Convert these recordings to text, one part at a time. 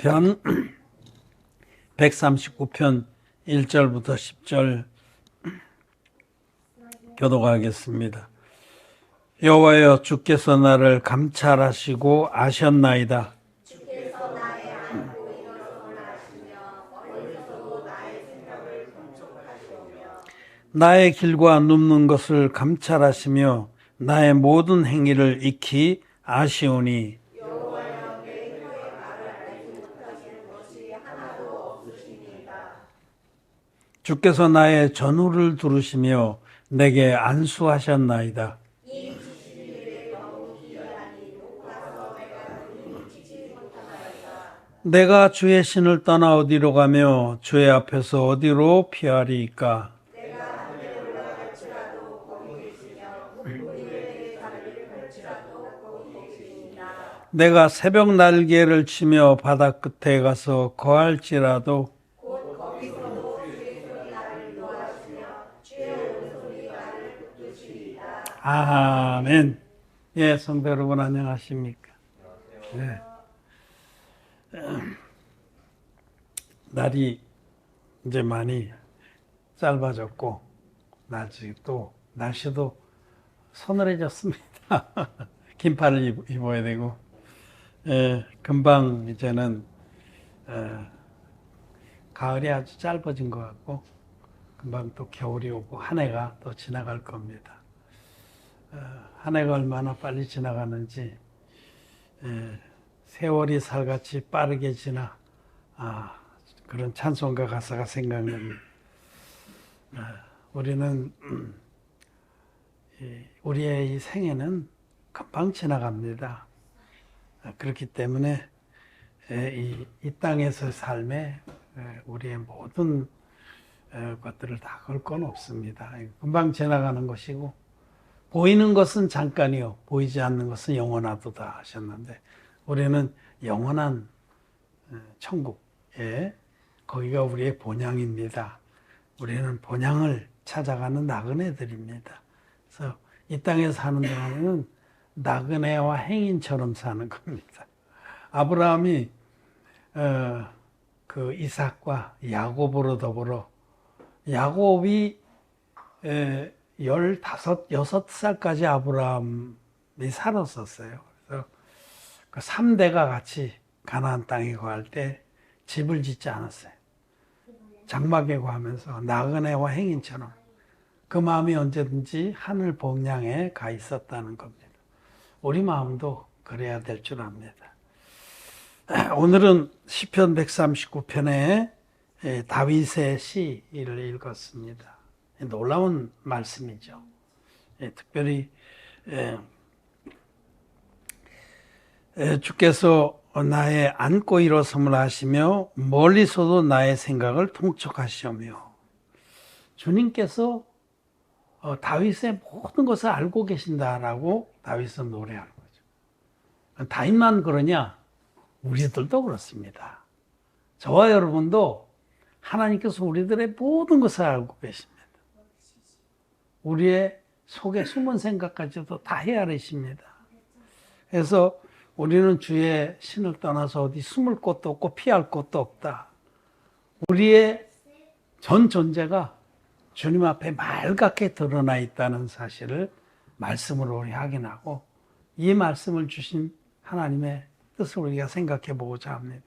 시편 139편 1절부터 10절 교독하겠습니다. 여호와여 주께서 나를 감찰하시고 아셨나이다. 나의 길과 눕는 것을 감찰하시며 나의 모든 행위를 익히 아시오니 주께서 나의 전후를 두르시며 내게 안수하셨나이다. 내가 주의 신을 떠나 어디로 가며 주의 앞에서 어디로 피하리이까? 내가 새벽 날개를 치며 바다 끝에 가서 거할지라도 아멘. 예, 성도 여러분 안녕하십니까? 네. 날이 이제 많이 짧아졌고 날씨 또 날씨도 서늘해졌습니다. 긴팔을 입- 입어야 되고 예, 금방 이제는 어, 가을이 아주 짧아진 것 같고 금방 또 겨울이 오고 한 해가 또 지나갈 겁니다. 어, 한 해가 얼마나 빨리 지나가는지 예, 세월이 살같이 빠르게 지나 아, 그런 찬송가 가사가 생각납니다. 아, 우리는 우리의 이 생애는 금방 지나갑니다. 아, 그렇기 때문에 에, 이, 이 땅에서 삶에 에, 우리의 모든 에, 것들을 다 걸 건 없습니다. 금방 지나가는 것이고 보이는 것은 잠깐이요 보이지 않는 것은 영원하도다 하셨는데 우리는 영원한 에, 천국에 거기가 우리의 본향입니다. 우리는 본향을 찾아가는 나그네들입니다. 그래서 이 땅에 사는 동안에는 나그네와 행인처럼 사는 겁니다. 아브라함이 어, 그 이삭과 야곱으로 더불어 야곱이 에, 15, 6살까지 아브라함이 살았었어요. 그래서 그 3대가 같이 가나안 땅에 거할 때 집을 짓지 않았어요. 장막에 거하면서 나그네와 행인처럼 그 마음이 언제든지 하늘 복량에 가 있었다는 겁니다. 우리 마음도 그래야 될 줄 압니다. 오늘은 시편 139편의 다윗의 시를 읽었습니다. 놀라운 말씀이죠. 예, 특별히 예, 예, 주께서 나의 안고 일어섬을 하시며 멀리서도 나의 생각을 통촉하시오며 주님께서 어, 다윗의 모든 것을 알고 계신다라고 다윗은 노래하는 거죠. 다윗만 그러냐? 우리들도 그렇습니다. 저와 여러분도 하나님께서 우리들의 모든 것을 알고 계십니다. 우리의 속에 숨은 생각까지도 다 헤아리십니다. 그래서 우리는 주의 신을 떠나서 어디 숨을 곳도 없고 피할 곳도 없다. 우리의 전 존재가 주님 앞에 맑게 드러나 있다는 사실을 말씀으로 우리 확인하고 이 말씀을 주신 하나님의 뜻을 우리가 생각해 보고자 합니다.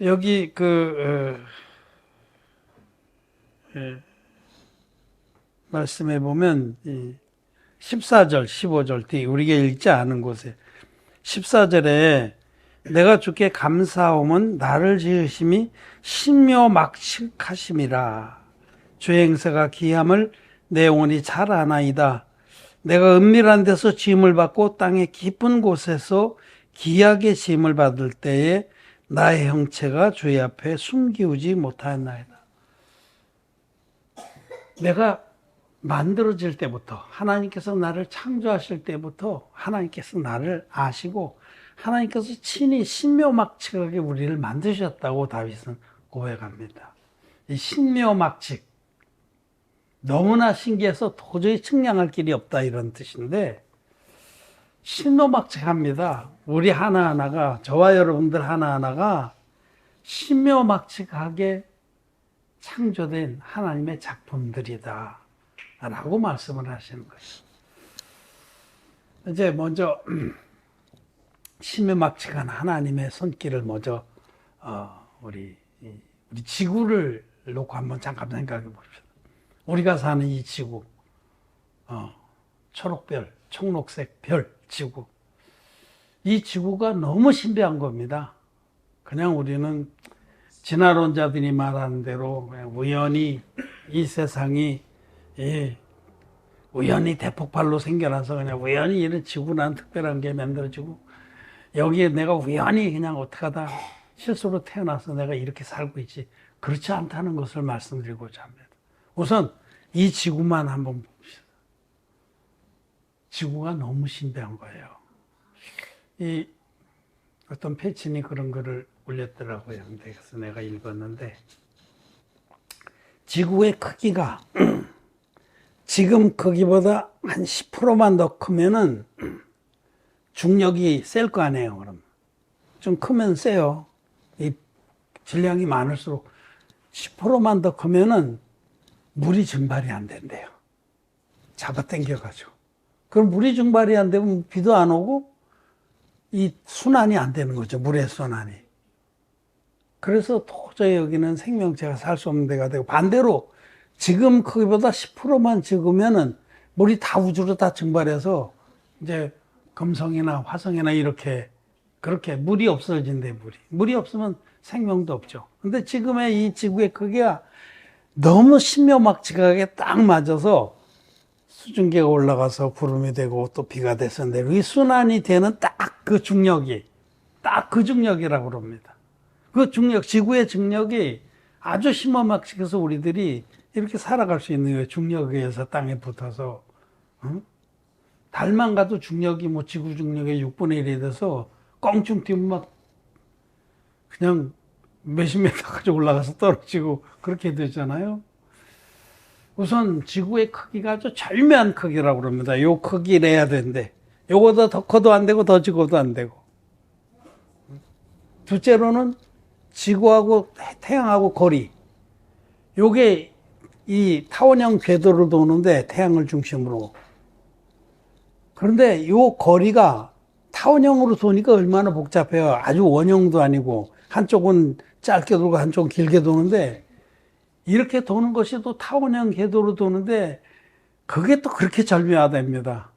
여기 그 어, 예, 말씀해 보면 이 14절, 15절 뒤 우리가 읽지 않은 곳에 14절에 내가 주께 감사함은 나를 지으심이 신묘막측하심이라 주의 행세가 기함을 내 영혼이 잘 아나이다. 내가 은밀한 데서 짐을 받고 땅의 깊은 곳에서 기하게 짐을 받을 때에 나의 형체가 주의 앞에 숨기우지 못하였나이다. 내가 만들어질 때부터 하나님께서 나를 창조하실 때부터 하나님께서 나를 아시고 하나님께서 친히 신묘막측하게 우리를 만드셨다고 다윗은 고백합니다. 이 신묘막측 너무나 신기해서 도저히 측량할 길이 없다 이런 뜻인데 신묘막측합니다. 우리 하나하나가, 저와 여러분들 하나하나가 신묘막측하게 창조된 하나님의 작품들이다. 라고 말씀을 하시는 것이죠. 이제 먼저, 신묘막측한 하나님의 손길을 먼저, 어, 우리, 이- 우리 지구를 놓고 한번 잠깐 생각해 봅시다. 우리가 사는 이 지구, 어, 초록별, 청록색 별, 지구. 이 지구가 너무 신비한 겁니다. 그냥 우리는 진화론자들이 말하는 대로 우연히 이 세상이 예, 우연히 대폭발로 생겨나서 그냥 우연히 이런 지구라는 특별한 게 만들어지고 여기에 내가 우연히 그냥 어떻게 하다 실수로 태어나서 내가 이렇게 살고 있지 그렇지 않다는 것을 말씀드리고자 합니다. 우선 이 지구만 한번 봅시다. 지구가 너무 신비한 거예요. 이 어떤 패친이 그런 글을 올렸더라고요. 그래서 내가 읽었는데 지구의 크기가 지금 크기보다 한 10%만 더 크면은 중력이 셀 거 아니에요, 그럼. 좀 크면 세요. 이 질량이 많을수록 10%만 더 크면은 물이 증발이 안 된대요. 잡아 당겨가지고. 그럼 물이 증발이 안 되면 비도 안 오고 이 순환이 안 되는 거죠. 물의 순환이. 그래서 도저히 여기는 생명체가 살 수 없는 데가 되고 반대로 지금 크기보다 10%만 적으면은 물이 다 우주로 다 증발해서 이제 금성이나 화성이나 이렇게 그렇게 물이 없어진대 물이 물이 없으면 생명도 없죠. 근데 지금의 이 지구의 크기가 너무 신묘막측하게 딱 맞아서 수증기가 올라가서 구름이 되고 또 비가 돼서 내리고 이 순환이 되는 딱 그 중력이 딱 그 중력이라고 그럽니다. 그 중력, 지구의 중력이 아주 신묘막측해서 우리들이 이렇게 살아갈 수 있는 거예요. 중력에 의해서 땅에 붙어서. 응? 달만 가도 중력이 뭐 지구 중력의 6분의 1이 돼서 껑충 뛰면 막 그냥 몇십 미터까지 올라가서 떨어지고 그렇게 되잖아요. 우선 지구의 크기가 아주 절묘한 크기라고 그럽니다. 요 크기래야 된대. 요거보다 더 커도 안 되고 더 적어도 안 되고. 둘째로는 지구하고 태양하고 거리. 요게 이 타원형 궤도를 도는데 태양을 중심으로. 그런데 요 거리가 타원형으로 도니까 얼마나 복잡해요. 아주 원형도 아니고 한쪽은 짧게 돌고 한쪽은 길게 도는데 이렇게 도는 것이 또 타원형 궤도로 도는데 그게 또 그렇게 절묘하답니다.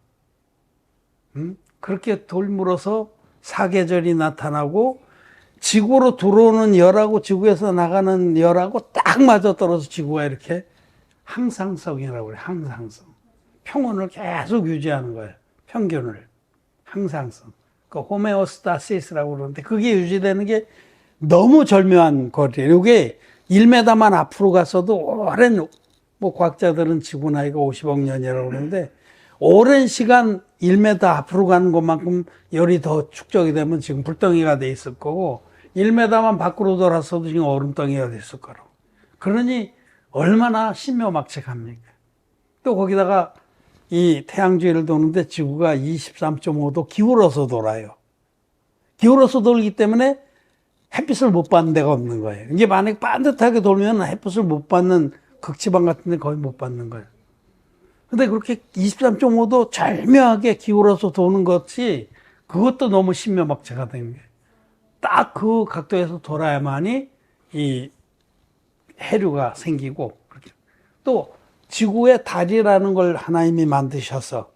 음? 그렇게 돌물어서 사계절이 나타나고 지구로 들어오는 열하고 지구에서 나가는 열하고 딱 맞아 떨어서 지구가 이렇게 항상성이라고 그래. 항상성. 평온을 계속 유지하는 거예요. 평균을. 항상성. 그 호메오스타시스라고 그러는데 그게 유지되는 게 너무 절묘한 거리예요. 이게 1m만 앞으로 갔어도 오랜 뭐 과학자들은 지구 나이가 50억 년이라고 그러는데 오랜 시간 1m 앞으로 가는 것만큼 열이 더 축적이 되면 지금 불덩이가 돼 있을 거고 1m만 밖으로 돌아서도 지금 얼음덩이가 됐을 거라고. 그러니 얼마나 신묘막측합니까? 또 거기다가 이 태양주위를 도는데 지구가 23.5도 기울어서 돌아요. 기울어서 돌기 때문에 햇빛을 못 받는 데가 없는 거예요. 이게 만약 반듯하게 돌면 햇빛을 못 받는 극지방 같은 데 거의 못 받는 거예요. 근데 그렇게 23.5도 절묘하게 기울어서 도는 것이 그것도 너무 신묘막체가 되는 거예요. 딱 그 각도에서 돌아야만이 이 해류가 생기고 그렇게. 또 지구의 달이라는 걸 하나님이 만드셔서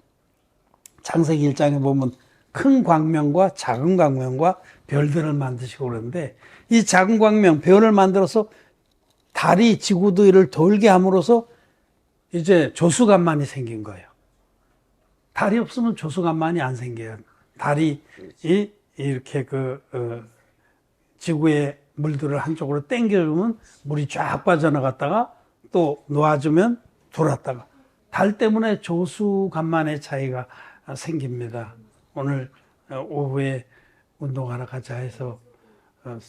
창세기 1장에 보면 큰 광명과 작은 광명과 별들을 만드시고 그러는데 이 작은 광명, 별을 만들어서 달이 지구도 이를 돌게 함으로써 이제 조수간만이 생긴 거예요. 달이 없으면 조수간만이 안 생겨요. 달이 이 이렇게 그 어, 지구의 물들을 한쪽으로 당겨주면 물이 쫙 빠져나갔다가 또 놓아주면 돌았다가 달 때문에 조수 간만의 차이가 생깁니다. 오늘 어, 오후에 운동하러 가자 해서 어,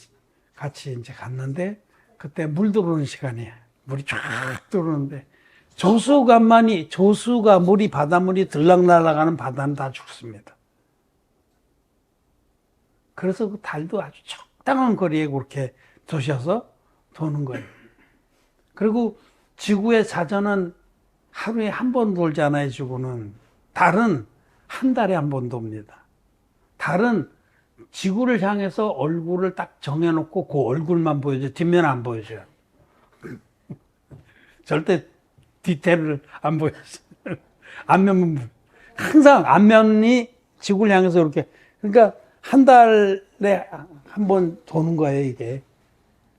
같이 이제 갔는데 그때 물 들어오는 시간이에요. 물이 쫙 들어오는데 조수간만이 조수가 물이 바닷물이 들락날락하는 바다는 다 죽습니다. 그래서 그 달도 아주 적당한 거리에 그렇게 두셔서 도는 거예요. 그리고 지구의 자전은 하루에 한 번 돌잖아요, 지구는. 달은 한 달에 한 번 돕니다. 달은 지구를 향해서 얼굴을 딱 정해놓고 그 얼굴만 보여줘. 뒷면 안 보여줘요. 절대 디테일을 안 보여줘요. 앞면만, 항상 앞면이 지구를 향해서 이렇게. 그러니까 한 달에 한 번 도는 거예요, 이게.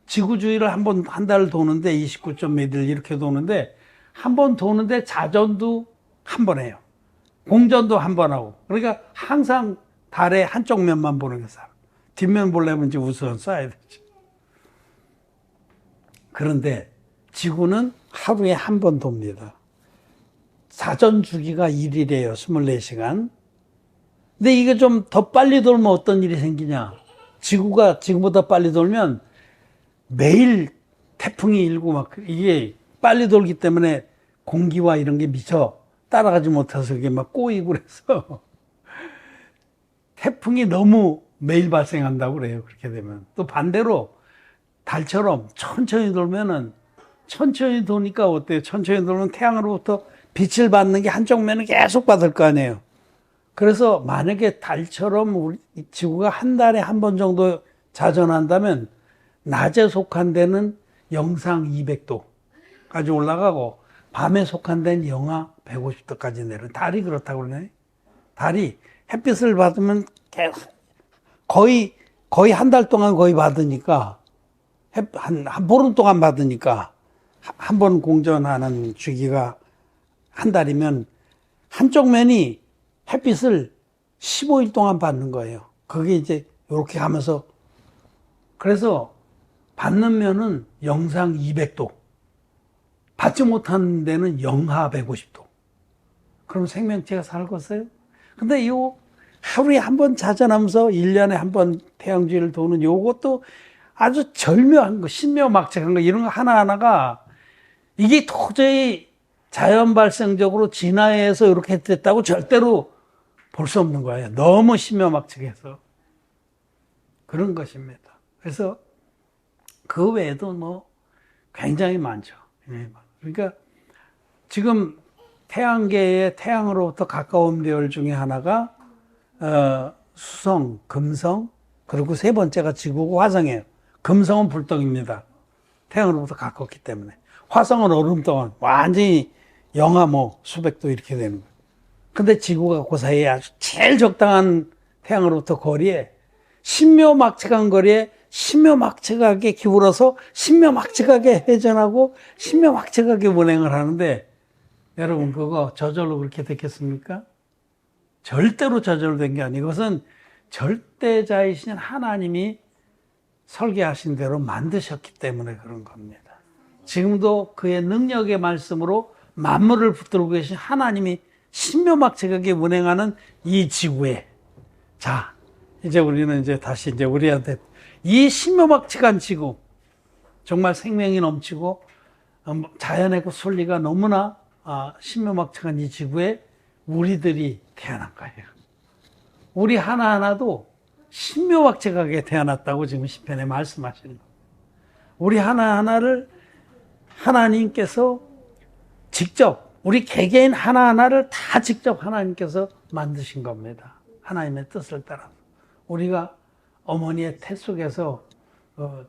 지구 주위를 한 번, 한 달 도는데 29.몇 일 이렇게 도는데 한 번 도는데 자전도 한 번 해요. 공전도 한 번 하고. 그러니까 항상 달의 한쪽 면만 보는 게 사람. 뒷면 보려면 이제 우선 써야 되죠. 그런데 지구는 하루에 한 번 돕니다. 사전 주기가 1일이에요. 24시간. 근데 이게 좀 더 빨리 돌면 어떤 일이 생기냐? 지구가 지구보다 빨리 돌면 매일 태풍이 일고 막 이게 빨리 돌기 때문에 공기와 이런 게 미쳐 따라가지 못해서 이게 막 꼬이고 그래서 태풍이 너무 매일 발생한다고 그래요. 그렇게 되면. 또 반대로 달처럼 천천히 돌면은 천천히 도니까 어때요? 천천히 돌면 태양으로부터 빛을 받는 게 한쪽 면은 계속 받을 거 아니에요. 그래서 만약에 달처럼 우리 지구가 한 달에 한 번 정도 자전한다면 낮에 속한 데는 영상 200도까지 올라가고 밤에 속한 데는 영하 150도까지 내려. 달이 그렇다고 그러네. 달이 햇빛을 받으면 계속 거의 거의 한 달 동안 거의 받으니까 한, 한 보름 동안 받으니까 한 번 공전하는 주기가 한 달이면 한쪽 면이 햇빛을 15일 동안 받는 거예요. 그게 이제 이렇게 가면서 그래서 받는 면은 영상 200도, 받지 못하는 데는 영하 150도. 그럼 생명체가 살겠어요? 근데 이 하루에 한 번 자전하면서 1년에 한 번 태양주위를 도는 요것도 아주 절묘한 거, 신묘막측한 거, 이런 거 하나하나가 이게 도저히 자연 발생적으로 진화해서 이렇게 됐다고 절대로 볼 수 없는 거예요. 너무 신묘막측해서. 그런 것입니다. 그래서 그 외에도 뭐 굉장히 많죠. 예, 그러니까 지금 태양계의 태양으로부터 가까운 별 중에 하나가 어, 수성, 금성, 그리고 세 번째가 지구고 화성이에요. 금성은 불떡입니다. 태양으로부터 가깝기 때문에. 화성은 얼음 동안 완전히 영하 뭐 수백 도 이렇게 되는 거예요. 근데 지구가 그 사이에 아주 제일 적당한 태양으로부터 거리에 신묘막측한 거리에 신묘막측하게 기울어서 신묘막측하게 회전하고 신묘막측하게 운행을 하는데 여러분 그거 저절로 그렇게 됐겠습니까? 절대로 저절로 된 게 아니고 이것은 절대자이신 하나님이 설계하신 대로 만드셨기 때문에 그런 겁니다. 지금도 그의 능력의 말씀으로 만물을 붙들고 계신 하나님이 신묘막측하게 운행하는 이 지구에 자 이제 우리는 이제 다시 이제 우리한테 이 신묘막측한 지구 정말 생명이 넘치고 어, 뭐 자연의 그 순리가 너무나 아, 신묘막측한 이 지구에 우리들이 태어난 거예요. 우리 하나하나도 신묘막측하게 태어났다고 지금 시편에 말씀하시는 거예요. 우리 하나하나를 하나님께서 직접 우리 개개인 하나하나를 다 직접 하나님께서 만드신 겁니다. 하나님의 뜻을 따라 우리가 어머니의 태 속에서 어,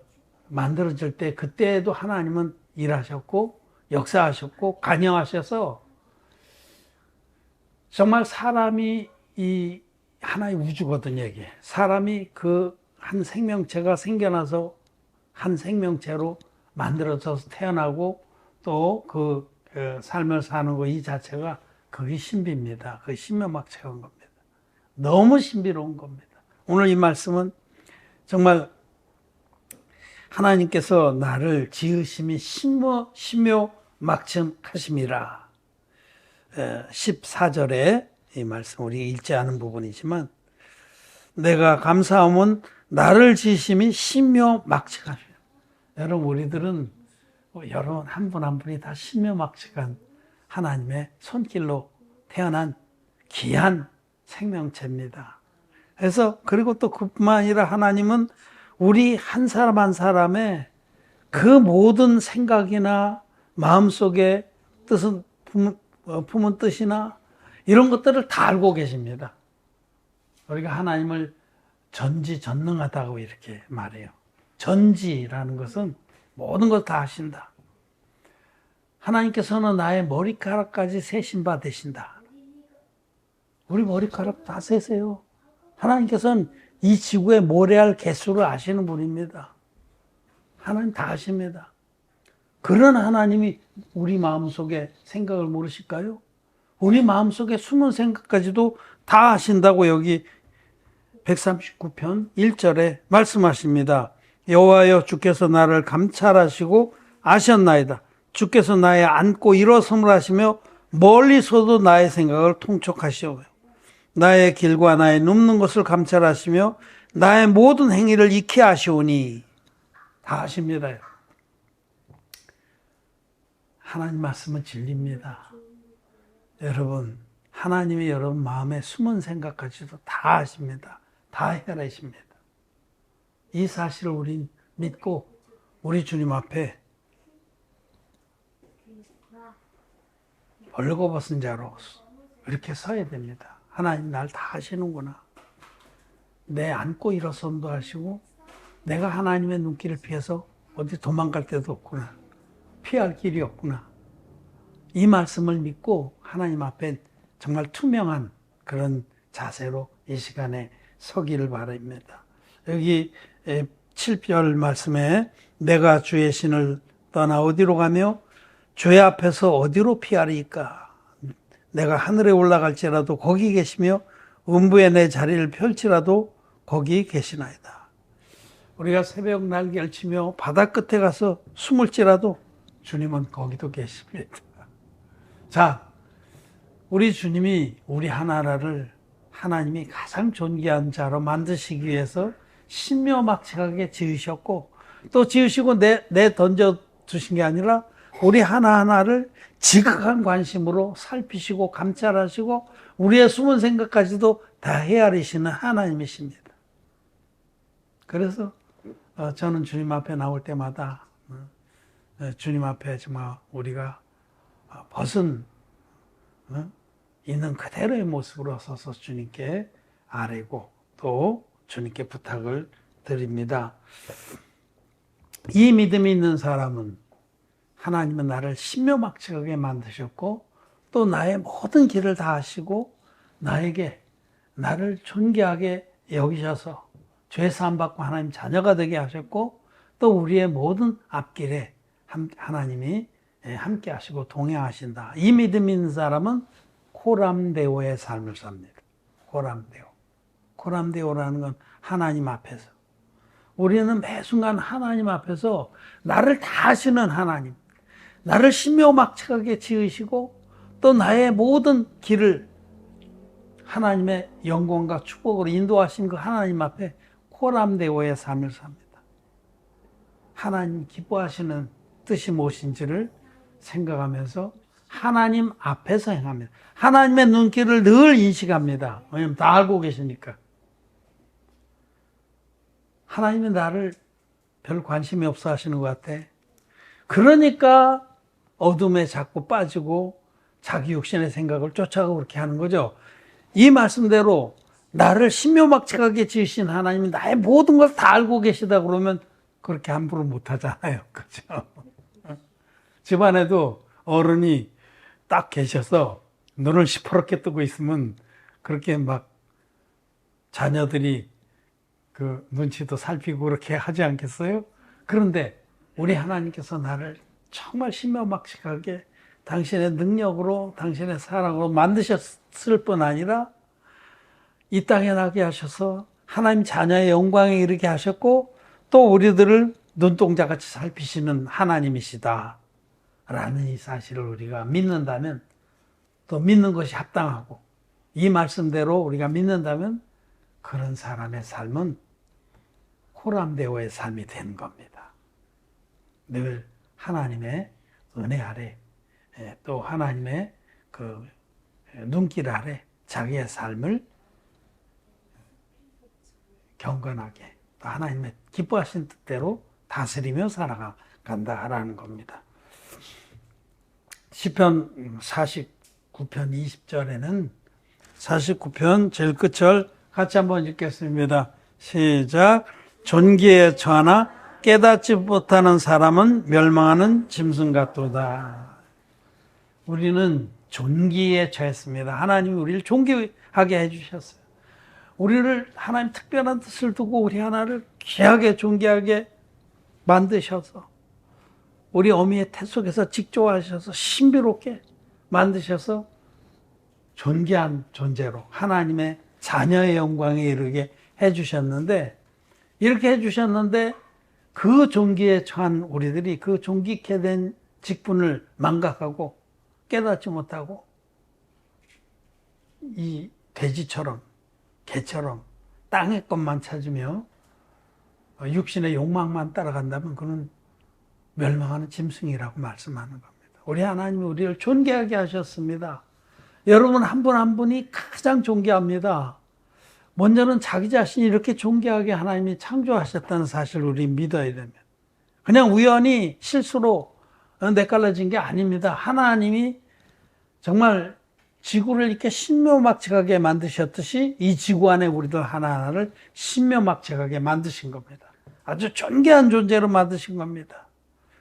만들어질 때 그때에도 하나님은 일하셨고 역사하셨고 간영하셔서 정말 사람이 이 하나의 우주거든요, 이게. 사람이 그 한 생명체가 생겨나서 한 생명체로 만들어져서 태어나고 또그 그 삶을 사는 거 이 자체가 그게 신비입니다. 그 신묘막측한 겁니다. 너무 신비로운 겁니다. 오늘 이 말씀은 정말 하나님께서 나를 지으심이 신묘, 신묘 막측하심이라. 14절에 이 말씀 우리 읽지 않은 부분이지만 내가 감사함은 나를 지으심이 신묘 막측하심. 여러분 우리들은 여러분 한 분 한 분이 다 신묘 막측한 하나님의 손길로 태어난 귀한 생명체입니다. 그래서 그리고 또 그뿐만 아니라 하나님은 우리 한 사람 한 사람의 그 모든 생각이나 마음속에 뜻은 품, 어, 품은 뜻이나 이런 것들을 다 알고 계십니다. 우리가 하나님을 전지전능하다고 이렇게 말해요. 전지라는 것은 모든 것 다 하신다. 하나님께서는 나의 머리카락까지 세신 바 되신다. 우리 머리카락 다 세세요. 하나님께서는 이 지구의 모래알 개수를 아시는 분입니다. 하나님 다 아십니다. 그런 하나님이 우리 마음속에 생각을 모르실까요? 우리 마음속에 숨은 생각까지도 다 아신다고 여기 139편 1절에 말씀하십니다. 여호와여 주께서 나를 감찰하시고 아셨나이다. 주께서 나의 앉고 일어섬을 하시며 멀리서도 나의 생각을 통촉하시오. 나의 길과 나의 눕는 것을 감찰하시며 나의 모든 행위를 익히 아시오니 다 아십니다. 하나님 말씀은 진리입니다. 여러분, 하나님이 여러분 마음에 숨은 생각까지도 다 아십니다. 다 헤아리십니다. 이 사실을 우리 믿고 우리 주님 앞에 벌거벗은 자로 이렇게 서야 됩니다. 하나님 날다 아시는구나. 내 안고 일어선도 하시고 내가 하나님의 눈길을 피해서 어디 도망갈 데도 없구나. 피할 길이 없구나. 이 말씀을 믿고 하나님 앞에 정말 투명한 그런 자세로 이 시간에 서기를 바랍니다. 여기 7절 말씀에 내가 주의 신을 떠나 어디로 가며 주의 앞에서 어디로 피하리까? 내가 하늘에 올라갈지라도 거기 계시며 음부에 내 자리를 펼치라도 거기 계시나이다. 우리가 새벽 날개를 치며 바다 끝에 가서 숨을지라도 주님은 거기도 계십니다. 자, 우리 주님이 우리 하나라를 하나님이 가장 존귀한 자로 만드시기 위해서 신묘막측하게 지으셨고 또 지으시고 내, 내 던져 두신 게 아니라 우리 하나하나를 지극한 관심으로 살피시고 감찰하시고 우리의 숨은 생각까지도 다 헤아리시는 하나님이십니다. 그래서 어, 저는 주님 앞에 나올 때마다 어, 주님 앞에 정말 우리가 어, 벗은 있는 그대로의 모습으로 서서 주님께 아뢰고 또 주님께 부탁을 드립니다. 이 믿음이 있는 사람은 하나님은 나를 신묘막측하게 만드셨고 또 나의 모든 길을 다 하시고 나에게 나를 존귀하게 여기셔서 죄 사함 받고 하나님 자녀가 되게 하셨고 또 우리의 모든 앞길에 하나님이 함께 하시고 동행하신다. 이 믿음 있는 사람은 코람데오의 삶을 삽니다. 코람데오. 코람데오라는 건 하나님 앞에서. 우리는 매 순간 하나님 앞에서 나를 다 아시는 하나님, 나를 신묘막측하게 지으시고 또 나의 모든 길을 하나님의 영광과 축복으로 인도하신 그 하나님 앞에 코람데오의 삶을 삽니다. 하나님 기뻐하시는 뜻이 무엇인지를 생각하면서 하나님 앞에서 행합니다. 하나님의 눈길을 늘 인식합니다. 왜냐면 다 알고 계시니까. 하나님이 나를 별 관심이 없어 하시는 것 같아. 그러니까 어둠에 자꾸 빠지고 자기 욕심의 생각을 쫓아가고 그렇게 하는 거죠. 이 말씀대로 나를 신묘막측하게 지으신 하나님이 나의 모든 걸 다 알고 계시다 그러면 그렇게 함부로 못 하잖아요. 그죠? 집안에도 어른이 딱 계셔서 눈을 시퍼렇게 뜨고 있으면 그렇게 막 자녀들이 그 눈치도 살피고 그렇게 하지 않겠어요? 그런데 우리 하나님께서 나를 정말 신묘막측하게 당신의 능력으로 당신의 사랑으로 만드셨을 뿐 아니라 이 땅에 나게 하셔서 하나님 자녀의 영광에 이르게 하셨고 또 우리들을 눈동자같이 살피시는 하나님이시다. 라는 이 사실을 우리가 믿는다면 또 믿는 것이 합당하고 이 말씀대로 우리가 믿는다면 그런 사람의 삶은 호람대오의 삶이 되는 겁니다. 늘 하나님의 은혜 아래 예, 또 하나님의 그 눈길 아래 자기의 삶을 경건하게 또 하나님의 기뻐하신 뜻대로 다스리며 살아간다라는 겁니다. 시편 49편 20절에는 49편 제일 끝절 같이 한번 읽겠습니다. 시작. 존귀에 처하나 깨닫지 못하는 사람은 멸망하는 짐승 같도다. 우리는 존귀에 처했습니다. 하나님이 우리를 존귀하게 해주셨어요. 우리를 하나님 특별한 뜻을 두고 우리 하나를 귀하게 존귀하게 만드셔서 우리 어미의 태 속에서 직조하셔서 신비롭게 만드셔서 존귀한 존재로 하나님의 자녀의 영광에 이르게 해주셨는데 이렇게 해주셨는데 그 존귀에 처한 우리들이 그 존귀케 된 직분을 망각하고 깨닫지 못하고 이 돼지처럼 개처럼 땅의 것만 찾으며 육신의 욕망만 따라간다면 그는 멸망하는 짐승이라고 말씀하는 겁니다. 우리 하나님이 우리를 존귀하게 하셨습니다. 여러분 한 분한 분이 가장 존귀합니다. 먼저는 자기 자신이 이렇게 존귀하게 하나님이 창조하셨다는 사실을 우리 믿어야 됩니다. 그냥 우연히 실수로 내깔러진 게 아닙니다. 하나님이 정말 지구를 이렇게 신묘막측하게 만드셨듯이 이 지구 안에 우리들 하나하나를 신묘막측하게 만드신 겁니다. 아주 존귀한 존재로 만드신 겁니다.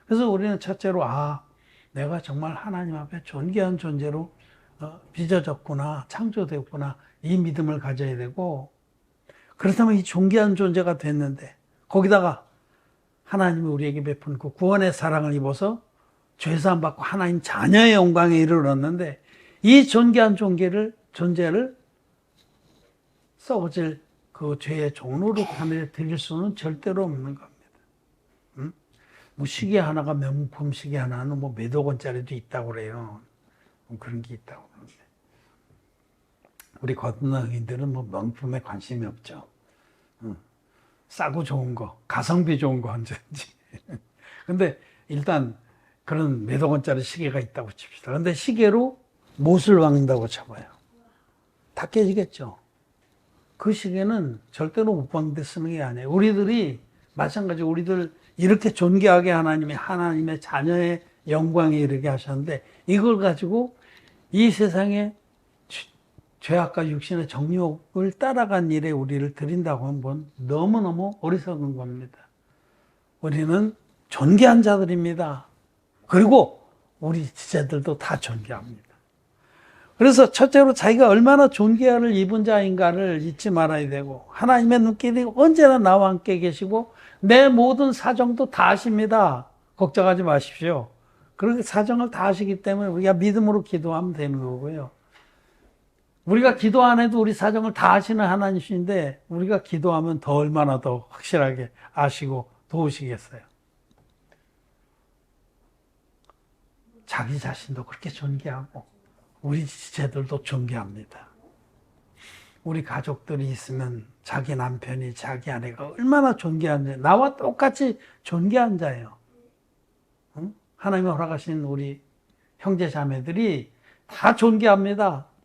그래서 우리는 첫째로 아 내가 정말 하나님 앞에 존귀한 존재로 어, 빚어졌구나 창조되었구나 이 믿음을 가져야 되고 그렇다면 이 존귀한 존재가 됐는데 거기다가 하나님이 우리에게 베푼 그 구원의 사랑을 입어서 죄사함 받고 하나님 자녀의 영광에 이르렀는데 이 존귀한 존재를 존재를 썩어질 그 죄의 종로로 하늘에 드릴 수는 절대로 없는 겁니다. 음? 뭐 시계 하나가 명품 시계 하나는 뭐 몇억 원짜리도 있다고 그래요. 뭐 그런 게 있다고 우리 건너인들은 뭐 명품에 관심이 없죠. 음. 싸고 좋은 거, 가성비 좋은 거 언제든지. 근데 일단 그런 몇억 원짜리 시계가 있다고 칩시다. 근데 시계로 못을 박는다고 쳐봐요. 다 깨지겠죠. 그 시계는 절대로 못 박는데 쓰는 게 아니에요. 우리들이 마찬가지 우리들 이렇게 존귀하게 하나님이 하나님의 자녀의 영광에 이르게 하셨는데 이걸 가지고 이 세상에 죄악과 육신의 정욕을 따라간 일에 우리를 드린다고 하면 너무너무 어리석은 겁니다. 우리는 존귀한 자들입니다. 그리고 우리 지체들도 다 존귀합니다. 그래서 첫째로 자기가 얼마나 존귀함을 입은 자인가를 잊지 말아야 되고 하나님의 눈길이 언제나 나와 함께 계시고 내 모든 사정도 다 아십니다. 걱정하지 마십시오. 그렇게 사정을 다 아시기 때문에 우리가 믿음으로 기도하면 되는 거고요. 우리가 기도 안 해도 우리 사정을 다 아시는 하나님이신데 우리가 기도하면 더 얼마나 더 확실하게 아시고 도우시겠어요. 자기 자신도 그렇게 존귀하고 우리 지체들도 존귀합니다. 우리 가족들이 있으면 자기 남편이 자기 아내가 얼마나 존귀한지 나와 똑같이 존귀한 자예요. 응? 하나님이 허락하신 우리 형제 자매들이 다 존귀합니다.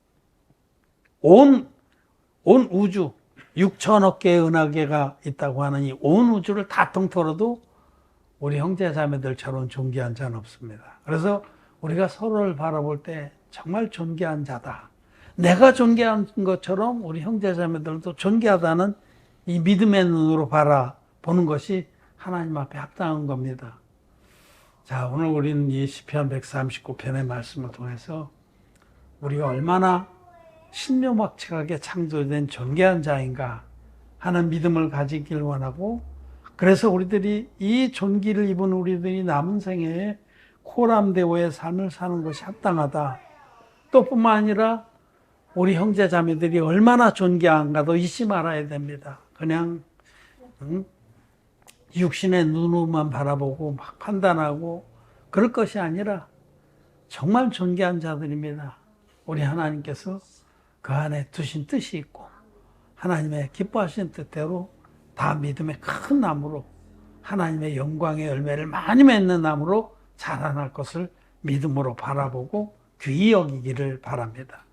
온, 온 우주, 6천억 개의 은하계가 있다고 하는 이 온 우주를 다 통틀어도 우리 형제 자매들처럼 존귀한 자는 없습니다. 그래서 우리가 서로를 바라볼 때 정말 존귀한 자다. 내가 존귀한 것처럼 우리 형제 자매들도 존귀하다는 이 믿음의 눈으로 바라보는 것이 하나님 앞에 합당한 겁니다. 자, 오늘 우리는 이 시편 139편의 말씀을 통해서 우리가 얼마나 신묘막측하게 창조된 존귀한 자인가 하는 믿음을 가지길 원하고 그래서 우리들이 이 존귀를 입은 우리들이 남은 생애에 코람대오의 삶을 사는 것이 합당하다. 또 뿐만 아니라 우리 형제 자매들이 얼마나 존귀한가도 잊지 말아야 됩니다. 그냥 응? 육신의 눈으로만 바라보고 막 판단하고 그럴 것이 아니라 정말 존귀한 자들입니다. 우리 하나님께서 그 안에 두신 뜻이 있고 하나님의 기뻐하신 뜻대로 다 믿음의 큰 나무로 하나님의 영광의 열매를 많이 맺는 나무로 자라날 것을 믿음으로 바라보고 귀히 여기기를 바랍니다.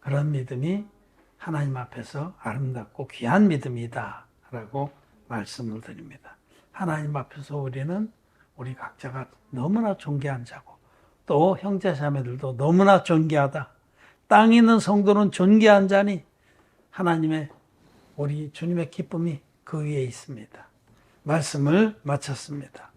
그런 믿음이 하나님 앞에서 아름답고 귀한 믿음이다. 라고 말씀을 드립니다. 하나님 앞에서 우리는 우리 각자가 너무나 존귀한 자고 또 형제 자매들도 너무나 존귀하다. 땅에 있는 성도는 존귀한 자니 하나님의 우리 주님의 기쁨이 그 위에 있습니다. 말씀을 마쳤습니다.